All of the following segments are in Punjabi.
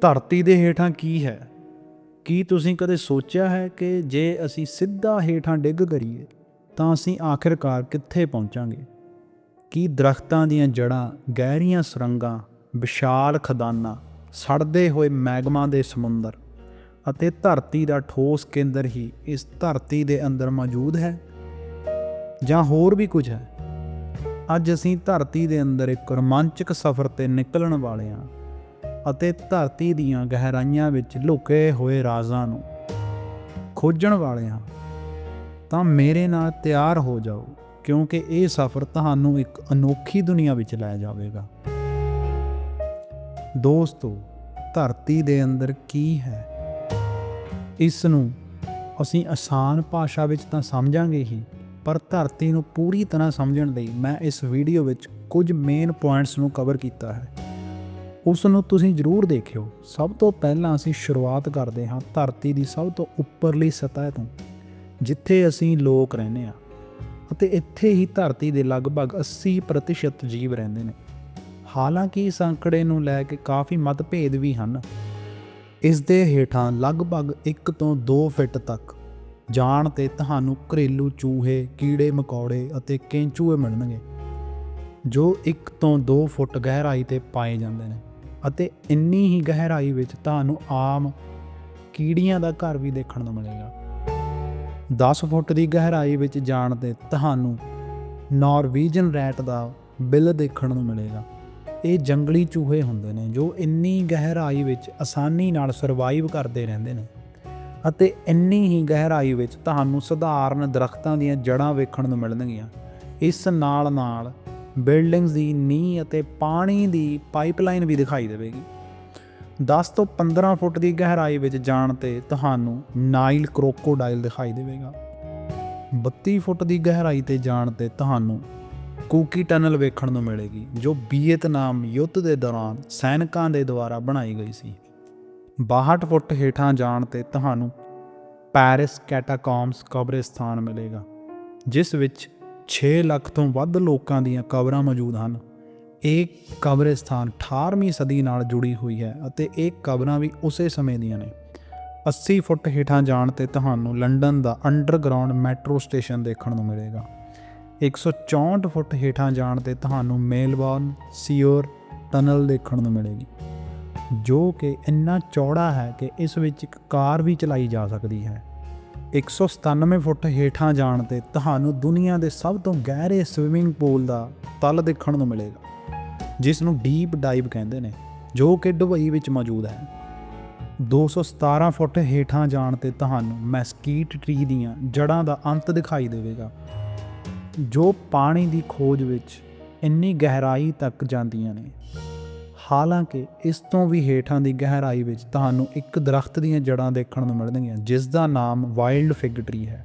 ਧਰਤੀ ਦੇ ਹੇਠਾਂ ਕੀ ਹੈ? ਕੀ ਤੁਸੀਂ ਕਦੇ ਸੋਚਿਆ ਹੈ ਕਿ ਜੇ ਅਸੀਂ ਸਿੱਧਾ ਹੇਠਾਂ ਡਿੱਗ ਕਰੀਏ, ਤਾਂ ਅਸੀਂ ਆਖਿਰਕਾਰ ਕਿੱਥੇ ਪਹੁੰਚਾਂਗੇ? ਕੀ ਦਰਖਤਾਂ ਦੀਆਂ ਜੜਾਂ ਗਹਿਰੀਆਂ ਸੁਰੰਗਾਂ, ਵਿਸ਼ਾਲ ਖਦਾਨਾਂ, ਸੜਦੇ ਹੋਏ ਮੈਗਮਾ ਦੇ ਸਮੁੰਦਰ ਅਤੇ ਧਰਤੀ ਦਾ ਠੋਸ ਕੇਂਦਰ ਹੀ ਇਸ ਧਰਤੀ ਦੇ ਅੰਦਰ ਮੌਜੂਦ ਹੈ? ਜਾਂ ਹੋਰ ਵੀ ਕੁਝ ਹੈ? ਅੱਜ ਅਸੀਂ ਧਰਤੀ ਦੇ ਅੰਦਰ ਇੱਕ ਰੋਮਾਂਚਕ ਸਫ਼ਰ ਤੇ ਨਿਕਲਣ ਵਾਲੇ ਹਾਂ। ਅਤੇ ਧਰਤੀ ਦੀਆਂ ਗਹਿਰਾਈਆਂ ਵਿੱਚ ਲੁਕੇ ਹੋਏ ਰਾਜ਼ਾਂ ਨੂੰ ਖੋਜਣ ਵਾਲੇ ਹਾਂ, ਤਾਂ ਮੇਰੇ ਨਾਲ ਤਿਆਰ ਹੋ ਜਾਓ, ਕਿਉਂਕਿ ਇਹ ਸਫ਼ਰ ਤੁਹਾਨੂੰ ਇੱਕ ਅਨੋਖੀ ਦੁਨੀਆ ਵਿੱਚ ਲੈ ਜਾਵੇਗਾ। ਦੋਸਤੋ, ਧਰਤੀ ਦੇ ਅੰਦਰ ਕੀ ਹੈ? ਇਸ ਨੂੰ ਅਸੀਂ ਆਸਾਨ ਭਾਸ਼ਾ ਵਿੱਚ ਤਾਂ ਸਮਝਾਂਗੇ ਹੀ, ਪਰ ਧਰਤੀ ਨੂੰ ਪੂਰੀ ਤਰ੍ਹਾਂ ਸਮਝਣ ਲਈ ਮੈਂ ਇਸ ਵੀਡੀਓ ਵਿੱਚ ਕੁਝ ਮੇਨ ਪੁਆਇੰਟਸ ਨੂੰ ਕਵਰ ਕੀਤਾ ਹੈ। ਉਸ ਨੂੰ ਤੁਸੀਂ ਜ਼ਰੂਰ ਦੇਖਿਓ। ਸਭ ਤੋਂ ਪਹਿਲਾਂ ਅਸੀਂ ਸ਼ੁਰੂਆਤ ਕਰਦੇ ਹਾਂ ਧਰਤੀ ਦੀ ਸਭ ਤੋਂ ਉੱਪਰਲੀ ਸਤਹ ਤੋਂ, ਜਿੱਥੇ ਅਸੀਂ ਲੋਕ ਰਹਿੰਦੇ ਹਾਂ ਅਤੇ ਇੱਥੇ ਹੀ ਧਰਤੀ ਦੇ ਲਗਭਗ 80% ਜੀਵ ਰਹਿੰਦੇ ਨੇ। ਹਾਲਾਂਕਿ ਇਸ ਅੰਕੜੇ ਨੂੰ ਲੈ ਕੇ ਕਾਫੀ ਮਤਭੇਦ ਵੀ ਹਨ। ਇਸ ਦੇ ਹੇਠਾਂ ਲਗਭਗ 1 ਤੋਂ 2 ਫਿੱਟ ਤੱਕ ਜਾਣ ਤੇ ਤੁਹਾਨੂੰ ਘਰੇਲੂ ਚੂਹੇ, ਕੀੜੇ ਮਕੌੜੇ ਅਤੇ ਕੈਂਚੂਏ ਮਿਲਣਗੇ, ਜੋ 1 ਤੋਂ 2 ਫੁੱਟ ਗਹਿਰਾਈ ਤੇ ਪਾਏ ਜਾਂਦੇ ਨੇ। ਅਤੇ ਇੰਨੀ ਹੀ ਗਹਿਰਾਈ ਵਿੱਚ ਤੁਹਾਨੂੰ ਆਮ ਕੀੜੀਆਂ ਦਾ ਘਰ ਵੀ ਦੇਖਣ ਨੂੰ ਮਿਲੇਗਾ। 10 ਫੁੱਟ ਦੀ ਗਹਿਰਾਈ ਵਿੱਚ ਜਾਣ ਤੇ ਤੁਹਾਨੂੰ ਨਾਰਵੀਜਨ ਰੈਟ ਦਾ ਬਿੱਲ ਦੇਖਣ ਨੂੰ ਮਿਲੇਗਾ। ਇਹ ਜੰਗਲੀ ਚੂਹੇ ਹੁੰਦੇ ਨੇ ਜੋ ਇੰਨੀ ਗਹਿਰਾਈ ਵਿੱਚ ਆਸਾਨੀ ਨਾਲ ਸਰਵਾਈਵ ਕਰਦੇ ਰਹਿੰਦੇ ਨੇ ਅਤੇ ਇੰਨੀ ਹੀ ਗਹਿਰਾਈ ਵਿੱਚ ਤੁਹਾਨੂੰ ਸਧਾਰਨ ਦਰਖਤਾਂ ਦੀਆਂ ਜੜਾਂ ਵੇਖਣ ਨੂੰ ਮਿਲਣਗੀਆਂ। ਇਸ ਨਾਲ ਨਾਲ ਬਿਲਡਿੰਗਸ ਦੀ ਨੀਂਹ ਅਤੇ ਪਾਣੀ ਦੀ ਪਾਈਪਲਾਈਨ ਵੀ ਦਿਖਾਈ ਦੇਵੇਗੀ। 10 ਤੋਂ 15 ਫੁੱਟ ਦੀ ਗਹਿਰਾਈ ਵਿੱਚ ਜਾਣ ਤੇ ਤੁਹਾਨੂੰ ਨਾਈਲ ਕ੍ਰੋਕੋਡਾਈਲ ਦਿਖਾਈ ਦੇਵੇਗਾ। 32 ਫੁੱਟ ਦੀ ਗਹਿਰਾਈ ਤੇ ਜਾਣ ਤੇ ਤੁਹਾਨੂੰ ਕੂਕੀ ਟਨਲ ਵੇਖਣ ਨੂੰ ਮਿਲੇਗੀ, ਜੋ ਵੀਅਤਨਾਮ ਯੁੱਧ ਦੇ ਦੌਰਾਨ ਸੈਨਿਕਾਂ ਦੇ ਦੁਆਰਾ ਬਣਾਈ ਗਈ ਸੀ। 62 ਫੁੱਟ ਹੇਠਾਂ ਜਾਣ ਤੇ ਤੁਹਾਨੂੰ ਪੈਰਿਸ ਕੈਟਾਕੌਮਸ ਕਬਰਸਤਾਨ ਮਿਲੇਗਾ, ਜਿਸ ਵਿੱਚ 6 ਲੱਖ ਤੋਂ ਵੱਧ ਲੋਕਾਂ ਦੀਆਂ ਕਬਰਾਂ ਮੌਜੂਦ ਹਨ। ਇਹ ਕਬਰਸਤਾਨ 18ਵੀਂ ਸਦੀ ਨਾਲ ਜੁੜੀ ਹੋਈ ਹੈ ਅਤੇ ਇਹ ਕਬਰਾਂ ਵੀ ਉਸੇ ਸਮੇਂ ਦੀਆਂ ਨੇ। 80 ਫੁੱਟ ਹੇਠਾਂ ਜਾਣ ਤੇ ਤੁਹਾਨੂੰ ਲੰਡਨ ਦਾ ਅੰਡਰਗਰਾਉਂਡ ਮੈਟਰੋ ਸਟੇਸ਼ਨ ਦੇਖਣ ਨੂੰ ਮਿਲੇਗਾ। 164 ਫੁੱਟ ਹੇਠਾਂ ਜਾਣ ਤੇ ਤੁਹਾਨੂੰ ਮੇਲਬੌਰਨ, ਸੀਓਰ ਟਨਲ ਦੇਖਣ ਨੂੰ ਮਿਲੇਗੀ, ਜੋ ਕਿ ਇੰਨਾ ਚੌੜਾ ਹੈ ਕਿ ਇਸ ਵਿੱਚ ਇੱਕ ਕਾਰ ਵੀ ਚਲਾਈ ਜਾ ਸਕਦੀ ਹੈ। 197 ਫੁੱਟ ਹੇਠਾਂ ਜਾਣ ਤੇ ਤੁਹਾਨੂੰ ਦੁਨੀਆ ਦੇ ਸਭ ਤੋਂ ਗਹਿਰੇ ਸਵਿਮਿੰਗ ਪੂਲ ਦਾ ਤਲ ਦੇਖਣ ਨੂੰ ਮਿਲੇਗਾ ਜਿਸ ਨੂੰ ਡੀਪ ਡਾਈਵ ਕਹਿੰਦੇ ਨੇ, ਜੋ ਕਿ ਦੁਬਈ ਵਿੱਚ ਮੌਜੂਦ ਹੈ। 217 ਫੁੱਟ ਹੇਠਾਂ ਜਾਣ ਤੇ ਤੁਹਾਨੂੰ ਮੈਸਕੀਟ ਟਰੀ ਦੀਆਂ ਜੜਾਂ ਦਾ ਅੰਤ ਦਿਖਾਈ ਦੇਵੇਗਾ, ਜੋ ਪਾਣੀ ਦੀ ਖੋਜ ਵਿੱਚ ਇੰਨੀ ਗਹਿਰਾਈ ਤੱਕ ਜਾਂਦੀਆਂ ਨੇ। ਹਾਲਾਂਕਿ ਇਸ ਤੋਂ ਵੀ ਹੇਠਾਂ ਦੀ ਗਹਿਰਾਈ ਵਿੱਚ ਤੁਹਾਨੂੰ ਇੱਕ ਦਰਖਤ ਦੀਆਂ ਜੜਾਂ ਦੇਖਣ ਨੂੰ ਮਿਲਣਗੀਆਂ, ਜਿਸ ਦਾ ਨਾਮ ਵਾਈਲਡ ਫਿਗ ਟਰੀ ਹੈ।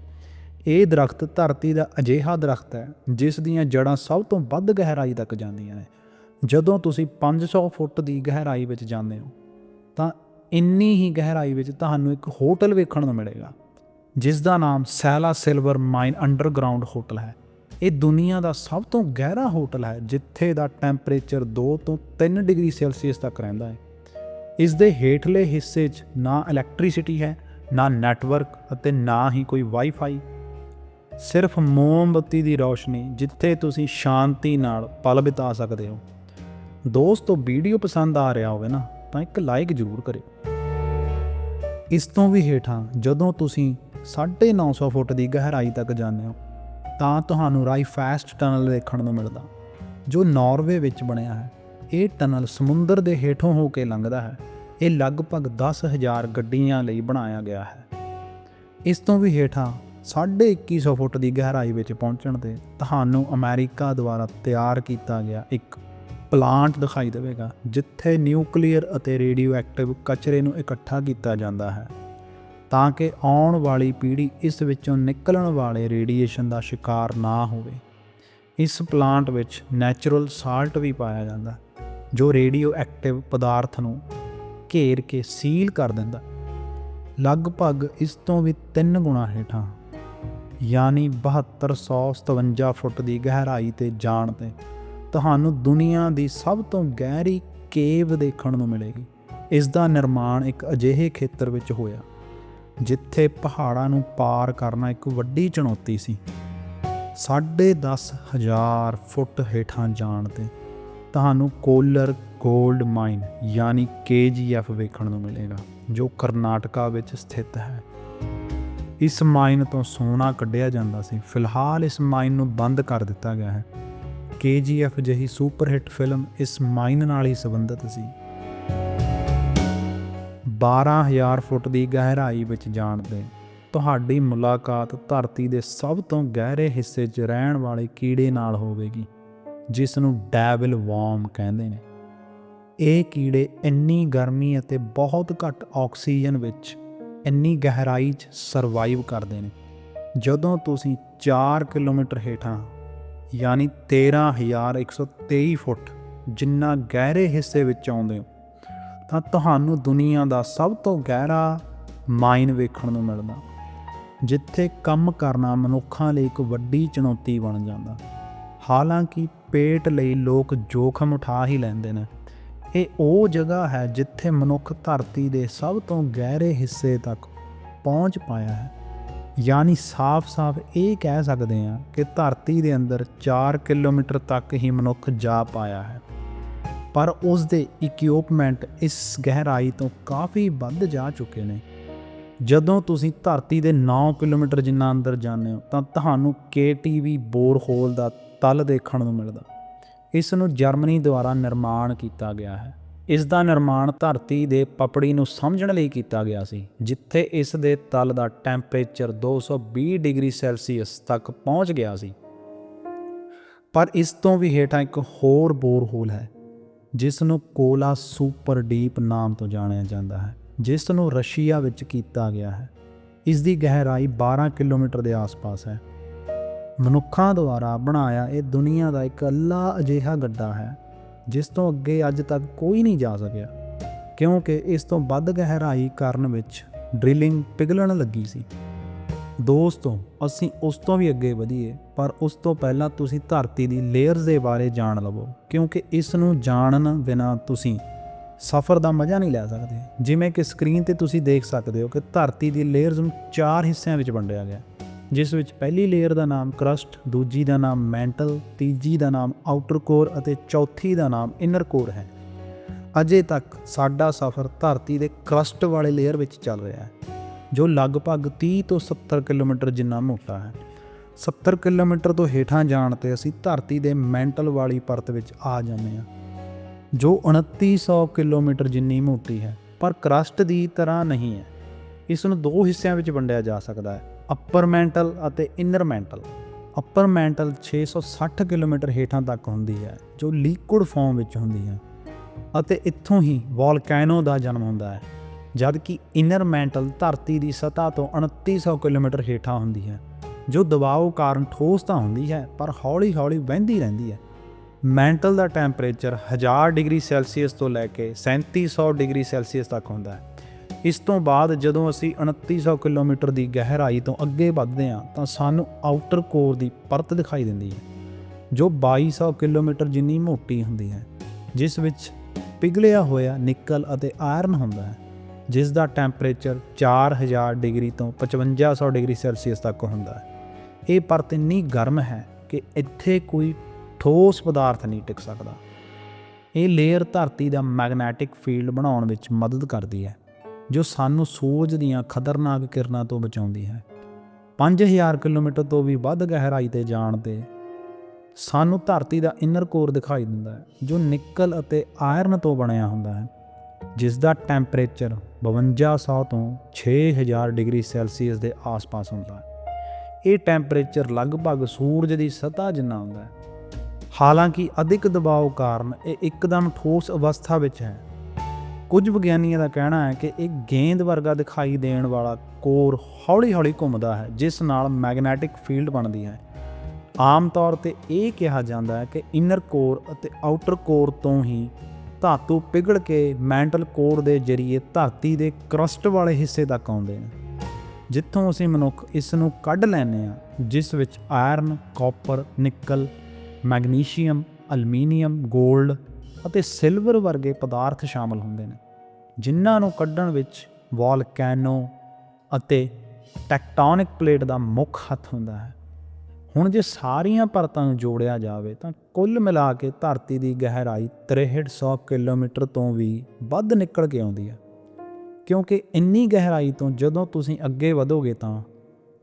ਇਹ ਦਰਖਤ ਧਰਤੀ ਦਾ ਅਜਿਹਾ ਦਰਖਤ ਹੈ, ਜਿਸ ਦੀਆਂ ਜੜਾਂ ਸਭ ਤੋਂ ਵੱਧ ਗਹਿਰਾਈ ਤੱਕ ਜਾਂਦੀਆਂ ਨੇ। ਜਦੋਂ ਤੁਸੀਂ 500 ਫੁੱਟ ਦੀ ਗਹਿਰਾਈ ਵਿੱਚ ਜਾਂਦੇ ਹੋ, ਤਾਂ ਇੰਨੀ ਹੀ ਗਹਿਰਾਈ ਵਿੱਚ ਤੁਹਾਨੂੰ ਇੱਕ ਹੋਟਲ ਵੇਖਣ ਨੂੰ ਮਿਲੇਗਾ, ਜਿਸ ਦਾ ਨਾਮ Sala silver mine underground hotel ਹੈ। ਇਹ ਦੁਨੀਆ ਦਾ ਸਭ ਤੋਂ ਗਹਿਰਾ ਹੋਟਲ ਹੈ, ਜਿੱਥੇ ਦਾ ਟੈਂਪਰੇਚਰ 2 ਤੋਂ 3 ਡਿਗਰੀ ਸੈਲਸੀਅਸ ਤੱਕ ਰਹਿੰਦਾ ਹੈ। ਇਸ ਦੇ ਹੇਠਲੇ ਹਿੱਸੇ 'ਚ ਨਾ ਇਲੈਕਟ੍ਰਿਸਿਟੀ ਹੈ, ਨਾ ਨੈਟਵਰਕ ਅਤੇ ਨਾ ਹੀ ਕੋਈ ਵਾਈਫਾਈ ਸਿਰਫ ਮੋਮਬੱਤੀ ਦੀ ਰੌਸ਼ਨੀ, ਜਿੱਥੇ ਤੁਸੀਂ ਸ਼ਾਂਤੀ ਨਾਲ ਪਲ ਬਿਤਾ ਸਕਦੇ ਹੋ। ਦੋਸਤੋ ਵੀਡੀਓ ਪਸੰਦ ਆ ਰਿਹਾ ਹੋਵੇ ਨਾ, ਤਾਂ ਇੱਕ ਲਾਈਕ ਜ਼ਰੂਰ ਕਰਿਓ। ਇਸ ਤੋਂ ਵੀ ਹੇਠਾਂ, ਜਦੋਂ ਤੁਸੀਂ 950 ਫੁੱਟ ਦੀ ਗਹਿਰਾਈ ਤੱਕ ਜਾਂਦੇ ਹੋ ਤਾਂ ਤੁਹਾਨੂੰ ਰਾਈਫੈਸਟ ਟਨਲ ਦੇਖਣ ਨੂੰ ਮਿਲਦਾ। ਜੋ ਨਾਰਵੇ ਵਿੱਚ ਬਣਿਆ ਹੈ, ਇਹ ਟਨਲ ਸਮੁੰਦਰ ਦੇ ਹੇਠੋਂ ਹੋ ਕੇ ਲੰਘਦਾ ਹੈ। ਇਹ ਲਗਭਗ 10000 ਗੱਡੀਆਂ ਲਈ ਬਣਾਇਆ ਗਿਆ ਹੈ। ਇਸ ਤੋਂ ਵੀ ਹੇਠਾਂ 2150 ਫੁੱਟ ਦੀ ਗਹਿਰਾਈ ਵਿੱਚ ਪਹੁੰਚਣ ਤੇ ਤੁਹਾਨੂੰ ਅਮਰੀਕਾ ਦੁਆਰਾ ਤਿਆਰ ਕੀਤਾ ਗਿਆ ਇੱਕ ਪਲਾਂਟ ਦਿਖਾਈ ਦੇਵੇਗਾ, ਜਿੱਥੇ ਨਿਊਕਲੀਅਰ ਅਤੇ ਰੇਡੀਓ ਐਕਟਿਵ ਕਚਰੇ ਨੂੰ ਇਕੱਠਾ ਕੀਤਾ ਜਾਂਦਾ ਹੈ। ਤਾਂ ਕਿ ਆਉਣ ਵਾਲੀ ਪੀੜ੍ਹੀ ਇਸ ਵਿੱਚੋਂ ਨਿਕਲਣ ਵਾਲੇ ਰੇਡੀਏਸ਼ਨ ਦਾ ਸ਼ਿਕਾਰ ਨਾ ਹੋਵੇ। ਇਸ ਪਲਾਂਟ ਵਿੱਚ ਨੈਚੁਰਲ ਸਾਲਟ ਵੀ ਪਾਇਆ ਜਾਂਦਾ, ਜੋ ਰੇਡੀਓ ਐਕਟਿਵ ਪਦਾਰਥ ਨੂੰ ਘੇਰ ਕੇ ਸੀਲ ਕਰ ਦਿੰਦਾ। ਲਗਭਗ ਇਸ ਤੋਂ ਵੀ 3 ਗੁਣਾ ਹੇਠਾਂ, ਯਾਨੀ 7257 ਫੁੱਟ ਦੀ ਗਹਿਰਾਈ ਤੇ ਜਾਣ ਤੇ ਤੁਹਾਨੂੰ ਦੁਨੀਆ ਦੀ ਸਭ ਤੋਂ ਗਹਿਰੀ ਕੇਵ ਦੇਖਣ ਨੂੰ ਮਿਲੇਗੀ। ਇਸ ਦਾ ਨਿਰਮਾਣ ਇੱਕ ਅਜਿਹੇ ਖੇਤਰ ਵਿੱਚ ਹੋਇਆ ਜਿੱਥੇ ਪਹਾੜਾਂ ਨੂੰ ਪਾਰ ਕਰਨਾ ਇੱਕ ਵੱਡੀ ਚੁਣੌਤੀ ਸੀ। ਸਾਢੇ ਦਸ ਹਜ਼ਾਰ ਫੁੱਟ ਹੇਠਾਂ ਜਾਣ ਤੇ ਤੁਹਾਨੂੰ ਕੋਲਰ 골ਡ ਮਾਈਨ ਯਾਨੀ KGF ਵੇਖਣ ਨੂੰ ਮਿਲੇਗਾ, ਜੋ ਕਰਨਾਟਕਾ ਵਿੱਚ ਸਥਿਤ ਹੈ। ਇਸ ਮਾਈਨ ਤੋਂ ਸੋਨਾ ਕੱਢਿਆ ਜਾਂਦਾ ਸੀ। ਫਿਲਹਾਲ ਇਸ ਮਾਈਨ ਨੂੰ ਬੰਦ ਕਰ ਦਿੱਤਾ ਗਿਆ ਹੈ। KGF ਜਿਹੀ ਸੁਪਰਹਿੱਟ ਫਿਲਮ ਇਸ ਮਾਈਨ ਨਾਲ ਹੀ ਸੰਬੰਧਿਤ ਸੀ। 12000 ਫੁੱਟ ਦੀ ਗਹਿਰਾਈ ਵਿੱਚ ਜਾਣ ਤੇ ਤੁਹਾਡੀ ਮੁਲਾਕਾਤ ਧਰਤੀ ਦੇ ਸਭ ਤੋਂ ਗਹਿਰੇ ਹਿੱਸੇ 'ਚ ਰਹਿਣ ਵਾਲੇ ਕੀੜੇ ਨਾਲ ਹੋਵੇਗੀ ਜਿਸ ਨੂੰ ਡੈਵਲ ਵਾਰਮ ਕਹਿੰਦੇ ਨੇ। ਇਹ ਕੀੜੇ ਇੰਨੀ ਗਰਮੀ ਅਤੇ ਬਹੁਤ ਘੱਟ ਆਕਸੀਜਨ ਵਿੱਚ ਇੰਨੀ ਗਹਿਰਾਈ 'ਚ ਸਰਵਾਈਵ ਕਰਦੇ ਨੇ। ਜਦੋਂ ਤੁਸੀਂ 4 ਕਿਲੋਮੀਟਰ ਹੇਠਾਂ, ਯਾਨੀ 13123 ਫੁੱਟ, ਜਿੰਨਾ ਗਹਿਰੇ ਹਿੱਸੇ ਵਿੱਚ ਆਉਂਦੇ ਹੋ ਤਾਂ ਤੁਹਾਨੂੰ ਦੁਨੀਆ ਦਾ ਸਭ ਤੋਂ ਗਹਿਰਾ ਮਾਈਨ ਵੇਖਣ ਨੂੰ ਮਿਲਦਾ। ਜਿੱਥੇ ਕੰਮ ਕਰਨਾ ਮਨੁੱਖਾਂ ਲਈ ਇੱਕ ਵੱਡੀ ਚੁਣੌਤੀ ਬਣ ਜਾਂਦਾ। ਹਾਲਾਂਕਿ ਪੇਟ ਲਈ ਲੋਕ ਜੋਖਮ ਉਠਾ ਹੀ ਲੈਂਦੇ ਨੇ। ਇਹ ਉਹ ਜਗ੍ਹਾ ਹੈ ਜਿੱਥੇ ਮਨੁੱਖ ਧਰਤੀ ਦੇ ਸਭ ਤੋਂ ਗਹਿਰੇ ਹਿੱਸੇ ਤੱਕ ਪਹੁੰਚ ਪਾਇਆ ਹੈ। ਯਾਨੀ ਸਾਫ਼-ਸਾਫ਼ ਇਹ ਕਹਿ ਸਕਦੇ ਹਾਂ ਕਿ ਧਰਤੀ ਦੇ ਅੰਦਰ 4 ਕਿਲੋਮੀਟਰ ਤੱਕ ਹੀ ਮਨੁੱਖ ਜਾ ਪਾਇਆ ਹੈ। ਪਰ ਉਸ ਦੇ ਇਕਵਿਪਮੈਂਟ ਇਸ ਗਹਿਰਾਈ ਤੋਂ ਕਾਫੀ ਵੱਧ ਜਾ ਚੁੱਕੇ ਨੇ। ਜਦੋਂ ਤੁਸੀਂ ਧਰਤੀ ਦੇ 9 ਕਿਲੋਮੀਟਰ ਜਿੰਨਾ ਅੰਦਰ ਜਾਂਦੇ ਹੋ, ਤਾਂ ਤੁਹਾਨੂੰ KTB ਬੋਰ ਹੋਲ ਦਾ ਤਲ ਦੇਖਣ ਨੂੰ ਮਿਲਦਾ। ਇਸ ਨੂੰ ਜਰਮਨੀ ਦੁਆਰਾ ਨਿਰਮਾਣ ਕੀਤਾ ਗਿਆ ਹੈ। ਇਸ ਦਾ ਨਿਰਮਾਣ ਧਰਤੀ ਦੇ ਪਪੜੀ ਨੂੰ ਸਮਝਣ ਲਈ ਕੀਤਾ ਗਿਆ ਸੀ, ਜਿੱਥੇ ਇਸ ਦੇ ਤਲ ਦਾ ਟੈਂਪਰੇਚਰ 220 ਡਿਗਰੀ ਸੈਲਸੀਅਸ ਤੱਕ ਪਹੁੰਚ ਗਿਆ ਸੀ। ਪਰ ਇਸ ਤੋਂ ਵੀ ਹੇਠਾਂ ਇੱਕ ਹੋਰ ਬੋਰ ਹੋਲ ਹੈ ਜਿਸ ਨੂੰ ਕੋਲਾ ਸੁਪਰ ਡੀਪ ਨਾਮ ਤੋਂ ਜਾਣਿਆ ਜਾਂਦਾ ਹੈ ਜਿਸ ਨੂੰ ਰਸ਼ੀਆ ਵਿੱਚ ਕੀਤਾ ਗਿਆ ਹੈ। ਇਸ ਦੀ ਗਹਿਰਾਈ 12 ਕਿਲੋਮੀਟਰ ਦੇ ਆਸ-ਪਾਸ ਹੈ। ਮਨੁੱਖਾਂ ਦੁਆਰਾ ਬਣਾਇਆ ਇਹ ਦੁਨੀਆ ਦਾ ਇੱਕ ਅੱਲਾ ਅਜਿਹਾ ਗੱਡਾ ਹੈ, ਜਿਸ ਤੋਂ ਅੱਗੇ ਅੱਜ ਤੱਕ ਕੋਈ ਨਹੀਂ ਜਾ ਸਕਿਆ, ਕਿਉਂਕਿ ਇਸ ਤੋਂ ਵੱਧ ਗਹਿਰਾਈ ਕਰਨ ਵਿੱਚ ਡ੍ਰਿਲਿੰਗ ਪਿਘਲਣ ਲੱਗੀ ਸੀ। ਦੋਸਤੋ ਅਸੀਂ ਉਸ ਤੋਂ ਵੀ ਅੱਗੇ ਵਧੀਏ, ਪਰ ਉਸ ਤੋਂ ਪਹਿਲਾਂ ਤੁਸੀਂ ਧਰਤੀ ਦੀ ਲੇਅਰਸ ਦੇ ਬਾਰੇ ਜਾਣ ਲਵੋ, ਕਿਉਂਕਿ ਇਸ ਨੂੰ ਜਾਣਨ ਬਿਨਾ ਤੁਸੀਂ ਸਫ਼ਰ ਦਾ ਮਜ਼ਾ ਨਹੀਂ ਲੈ ਸਕਦੇ। ਜਿਵੇਂ ਕਿ ਸਕਰੀਨ ਤੇ ਤੁਸੀਂ ਦੇਖ ਸਕਦੇ ਹੋ ਕਿ ਧਰਤੀ ਦੀ ਲੇਅਰਸ ਨੂੰ ਚਾਰ ਹਿੱਸਿਆਂ ਵਿੱਚ ਵੰਡਿਆ ਗਿਆ। ਜਿਸ ਵਿੱਚ ਪਹਿਲੀ ਲੇਅਰ ਦਾ ਨਾਮ ਕਰਸਟ, ਦੂਜੀ ਦਾ ਨਾਮ ਮੈਂਟਲ, ਤੀਜੀ ਦਾ ਨਾਮ ਆਊਟਰ ਕੋਰ ਅਤੇ ਚੌਥੀ ਦਾ ਨਾਮ ਇਨਰ ਕੋਰ ਹੈ। ਅਜੇ ਤੱਕ ਸਾਡਾ ਸਫ਼ਰ ਧਰਤੀ ਦੇ ਕਰਸਟ ਵਾਲੇ ਲੇਅਰ ਵਿੱਚ ਚੱਲ ਰਿਹਾ ਹੈ। ਜੋ ਲਗਭਗ 30 ਤੋਂ 70 ਕਿਲੋਮੀਟਰ ਜਿੰਨਾ ਮੋਟਾ ਹੈ। 70 ਕਿਲੋਮੀਟਰ ਤੋਂ ਹੇਠਾਂ ਜਾਣ ਤੇ ਅਸੀਂ ਧਰਤੀ ਦੇ ਮੈਂਟਲ ਵਾਲੀ ਪਰਤ ਵਿੱਚ ਆ ਜਾਂਦੇ ਹਾਂ, ਜੋ 2900 ਕਿਲੋਮੀਟਰ ਜਿੰਨੀ ਮੋਟੀ ਹੈ, ਪਰ ਕਰਸਟ ਦੀ ਤਰ੍ਹਾਂ ਨਹੀਂ ਹੈ। ਇਸ ਨੂੰ ਦੋ ਹਿੱਸਿਆਂ ਵਿੱਚ ਵੰਡਿਆ ਜਾ ਸਕਦਾ ਹੈ ਅਪਰ ਮੈਂਟਲ ਅਤੇ inner mantle upper mantle 660 kilometre ਹੇਠਾਂ ਤੱਕ ਹੁੰਦੀ ਹੈ, ਜੋ ਲਿਕੁਇਡ ਫਾਰਮ ਵਿੱਚ ਹੁੰਦੀ ਹੈ, ਅਤੇ ਇੱਥੋਂ ਹੀ ਵੋਲਕੈਨੋ ਦਾ ਜਨਮ ਹੁੰਦਾ ਹੈ। ਜਦਕਿ ਇਨਰ ਮੈਂਟਲ ਧਰਤੀ ਦੀ ਸਤਹ ਤੋਂ 2900 ਕਿਲੋਮੀਟਰ ਹੇਠਾਂ ਹੁੰਦੀ ਹੈ, ਜੋ ਦਬਾਅ ਕਾਰਨ ਠੋਸ ਤਾਂ ਹੁੰਦੀ ਹੈ, ਪਰ ਹੌਲੀ-ਹੌਲੀ ਵਹਿੰਦੀ ਰਹਿੰਦੀ ਹੈ। ਮੈਂਟਲ ਦਾ ਟੈਂਪਰੇਚਰ 1000 ਡਿਗਰੀ ਸੈਲਸੀਅਸ ਤੋਂ ਲੈ ਕੇ 3700 ਡਿਗਰੀ ਸੈਲਸੀਅਸ ਤੱਕ ਹੁੰਦਾ ਹੈ। ਇਸ ਤੋਂ ਬਾਅਦ ਜਦੋਂ ਅਸੀਂ 2900 ਕਿਲੋਮੀਟਰ ਦੀ ਗਹਿਰਾਈ ਤੋਂ ਅੱਗੇ ਵੱਧਦੇ ਹਾਂ, ਤਾਂ ਸਾਨੂੰ ਆਊਟਰ ਕੋਰ ਦੀ ਪਰਤ ਦਿਖਾਈ ਦਿੰਦੀ ਹੈ, ਜੋ 2200 ਕਿਲੋਮੀਟਰ ਜਿੰਨੀ ਮੋਟੀ ਹੁੰਦੀ ਹੈ, ਜਿਸ ਵਿੱਚ ਪਿਘਲਿਆ ਹੋਇਆ ਨਿਕਲ ਅਤੇ ਆਇਰਨ ਹੁੰਦਾ ਹੈ। ਜਿਸ ਦਾ ਟੈਂਪਰੇਚਰ 4000 ਡਿਗਰੀ ਤੋਂ 5500 ਡਿਗਰੀ ਸੈਲਸੀਅਸ ਤੱਕ ਹੁੰਦਾ ਹੈ। ਇਹ ਪਰਤ ਇੰਨੀ ਗਰਮ ਹੈ ਕਿ ਇੱਥੇ ਕੋਈ ਠੋਸ ਪਦਾਰਥ ਨਹੀਂ ਟਿਕ ਸਕਦਾ। ਇਹ ਲੇਅਰ ਧਰਤੀ ਦਾ ਮੈਗਨੈਟਿਕ ਫੀਲਡ ਬਣਾਉਣ ਵਿੱਚ ਮਦਦ ਕਰਦੀ ਹੈ, ਜੋ ਸਾਨੂੰ ਸੂਰਜ ਦੀਆਂ ਖਤਰਨਾਕ ਕਿਰਨਾਂ ਤੋਂ ਬਚਾਉਂਦੀ ਹੈ। 5000 ਕਿਲੋਮੀਟਰ ਤੋਂ ਵੀ ਵੱਧ ਗਹਿਰਾਈ ਤੇ ਜਾਣ ਤੇ ਸਾਨੂੰ ਧਰਤੀ ਦਾ ਇਨਰ ਕੋਰ ਦਿਖਾਈ ਦਿੰਦਾ ਹੈ, ਜੋ ਨਿਕਲ ਅਤੇ ਆਇਰਨ ਤੋਂ ਬਣਿਆ ਹੁੰਦਾ ਹੈ। ਜਿਸ ਦਾ ਟੈਂਪਰੇਚਰ 5200 ਤੋਂ 6000 ਡਿਗਰੀ ਸੈਲਸੀਅਸ ਦੇ ਆਸ-ਪਾਸ ਹੁੰਦਾ ਹੈ। ਇਹ ਟੈਂਪਰੇਚਰ ਲਗਭਗ ਸੂਰਜ ਦੀ ਸਤਹ ਜਿੰਨਾ ਹੁੰਦਾ ਹੈ। ਹਾਲਾਂਕਿ ਅਧਿਕ ਦਬਾਅ ਕਾਰਨ ਇਹ ਇੱਕਦਮ ਠੋਸ ਅਵਸਥਾ ਵਿੱਚ ਹੈ। ਕੁਝ ਵਿਗਿਆਨੀਆਂ ਦਾ ਕਹਿਣਾ ਹੈ ਕਿ ਇਹ ਗੇਂਦ ਵਰਗਾ ਦਿਖਾਈ ਦੇਣ ਵਾਲਾ ਕੋਰ ਹੌਲੀ-ਹੌਲੀ ਘੁੰਮਦਾ ਹੈ, ਜਿਸ ਨਾਲ ਮੈਗਨੈਟਿਕ ਫੀਲਡ ਬਣਦੀ ਹੈ। ਆਮ ਤੌਰ ਤੇ ਇਹ ਕਿਹਾ ਜਾਂਦਾ ਹੈ ਕਿ ਇਨਰ ਕੋਰ ਅਤੇ ਆਊਟਰ ਕੋਰ ਤੋਂ ਹੀ ਧਾਤੂ ਪਿਘਲ ਕੇ ਮੈਂਟਲ ਕੋਰ ਦੇ ਜ਼ਰੀਏ ਧਰਤੀ ਦੇ ਕਰਸਟ ਵਾਲੇ ਹਿੱਸੇ ਤੱਕ ਆਉਂਦੇ ਨੇ। ਜਿੱਥੋਂ ਅਸੀਂ ਮਨੁੱਖ ਇਸ ਨੂੰ ਕੱਢ ਲੈਂਦੇ ਆ ਜਿਸ ਵਿੱਚ iron, copper, nickel, magnesium, aluminium 골ਡ ਅਤੇ ਸਿਲਵਰ ਵਰਗੇ ਪਦਾਰਥ ਸ਼ਾਮਲ ਹੁੰਦੇ ਨੇ, ਜਿਨ੍ਹਾਂ ਨੂੰ ਕੱਢਣ ਵਿੱਚ ਵੋਲਕੈਨੋ ਅਤੇ ਟੈਕਟੋਨਿਕ ਪਲੇਟ ਦਾ ਮੁੱਖ ਹੱਥ ਹੁੰਦਾ ਹੈ। ਹੁਣ ਜੇ ਸਾਰੀਆਂ ਪਰਤਾਂ ਨੂੰ ਜੋੜਿਆ ਜਾਵੇ ਤਾਂ ਕੁੱਲ ਮਿਲਾ ਕੇ ਧਰਤੀ ਦੀ ਗਹਿਰਾਈ 6300 ਕਿਲੋਮੀਟਰ ਤੋਂ ਵੀ ਵੱਧ ਨਿਕਲ ਕੇ ਆਉਂਦੀ ਹੈ। ਕਿਉਂਕਿ ਇੰਨੀ ਗਹਿਰਾਈ ਤੋਂ ਜਦੋਂ ਤੁਸੀਂ ਅੱਗੇ ਵਧੋਗੇ ਤਾਂ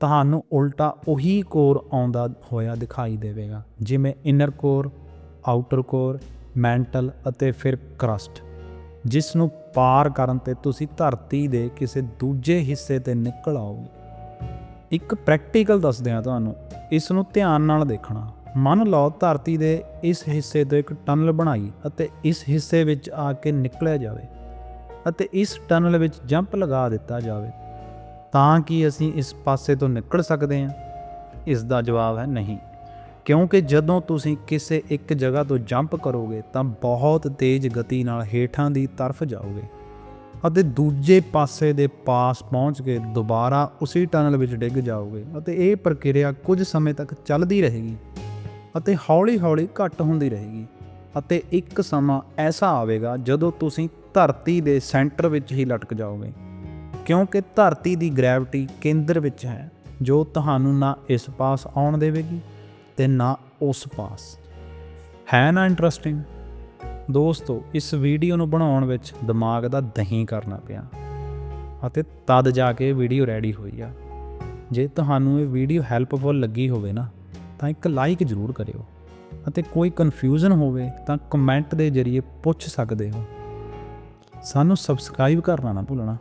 ਤੁਹਾਨੂੰ ਉਲਟਾ ਉਹੀ ਕੋਰ ਆਉਂਦਾ ਹੋਇਆ ਦਿਖਾਈ ਦੇਵੇਗਾ, ਜਿਵੇਂ inner core outer core mantle ਅਤੇ ਫਿਰ ਕਰਸਟ ਜਿਸ ਨੂੰ ਪਾਰ ਕਰਨ ਤੇ ਤੁਸੀਂ ਧਰਤੀ ਦੇ ਕਿਸੇ ਦੂਜੇ ਹਿੱਸੇ ਤੇ ਨਿਕਲ ਆਓਗੇ। ਇੱਕ ਪ੍ਰੈਕਟੀਕਲ ਦੱਸਦੇ ਹਾਂ ਤੁਹਾਨੂੰ ਇਸ ਨੂੰ ਧਿਆਨ ਨਾਲ ਦੇਖਣਾ। ਮੰਨ ਲਓ, ਧਰਤੀ ਦੇ ਇਸ ਹਿੱਸੇ ਤੋਂ ਇੱਕ ਟਨਲ ਬਣਾਈ ਅਤੇ ਇਸ ਹਿੱਸੇ ਵਿੱਚ ਆ ਕੇ ਨਿਕਲਿਆ ਜਾਵੇ ਅਤੇ ਇਸ ਟਨਲ ਵਿੱਚ ਜੰਪ ਲਗਾ ਦਿੱਤਾ ਜਾਵੇ। ਤਾਂ ਕਿ ਅਸੀਂ ਇਸ ਪਾਸੇ ਤੋਂ ਨਿਕਲ ਸਕਦੇ ਹਾਂ? ਇਸ ਦਾ ਜਵਾਬ ਹੈ ਨਹੀਂ। ਕਿਉਂਕਿ ਜਦੋਂ ਤੁਸੀਂ ਕਿਸੇ ਇੱਕ ਜਗ੍ਹਾ ਤੋਂ ਜੰਪ ਕਰੋਗੇ ਤਾਂ ਬਹੁਤ ਤੇਜ਼ ਗਤੀ ਨਾਲ ਹੇਠਾਂ ਦੀ ਤਰਫ ਜਾਓਗੇ। ਅਤੇ ਦੂਜੇ ਪਾਸੇ ਦੇ ਪਾਸ ਪਹੁੰਚ ਕੇ ਦੁਬਾਰਾ ਉਸੇ ਟਨਲ ਵਿੱਚ ਡਿੱਗ ਜਾਓਗੇ ਅਤੇ ਇਹ ਪ੍ਰਕਿਰਿਆ ਕੁਝ ਸਮੇਂ ਤੱਕ ਚੱਲਦੀ ਰਹੇਗੀ ਅਤੇ ਹੌਲੀ-ਹੌਲੀ ਘੱਟ ਹੁੰਦੀ ਰਹੇਗੀ ਅਤੇ ਇੱਕ ਸਮਾਂ ਐਸਾ ਆਵੇਗਾ ਜਦੋਂ ਤੁਸੀਂ ਧਰਤੀ ਦੇ ਸੈਂਟਰ ਵਿੱਚ ਹੀ ਲਟਕ ਜਾਓਗੇ, ਕਿਉਂਕਿ ਧਰਤੀ ਦੀ ਗ੍ਰੈਵਿਟੀ ਕੇਂਦਰ ਵਿੱਚ ਹੈ, ਜੋ ਤੁਹਾਨੂੰ ਨਾ ਇਸ ਪਾਸ ਆਉਣ ਦੇਵੇਗੀ ਤੇ ਨਾ ਉਸ ਪਾਸ। ਹੈ ਨਾ ਇੰਟਰਸਟਿੰਗ ਦੋਸਤੋ, ਇਸ ਵੀਡੀਓ ਨੂੰ ਬਣਾਉਣ ਵਿੱਚ ਦਿਮਾਗ ਦਾ ਦਹੀਂ ਕਰਨਾ ਪਿਆ। ਅਤੇ ਤਦ ਜਾ ਕੇ ਵੀਡੀਓ ਰੈਡੀ ਹੋਈ ਆ। ਜੇ ਤੁਹਾਨੂੰ ਇਹ ਵੀਡੀਓ ਹੈਲਪਫੁਲ ਲੱਗੀ ਹੋਵੇ ਨਾ, ਤਾਂ ਇੱਕ ਲਾਈਕ ਜ਼ਰੂਰ ਕਰਿਓ। ਅਤੇ ਕੋਈ ਕਨਫਿਊਜ਼ਨ ਹੋਵੇ, ਤਾਂ ਕਮੈਂਟ ਦੇ ਜ਼ਰੀਏ ਪੁੱਛ ਸਕਦੇ ਹੋ। ਸਾਨੂੰ ਸਬਸਕ੍ਰਾਈਬ ਕਰਨਾ ਨਾ ਭੁੱਲਣਾ।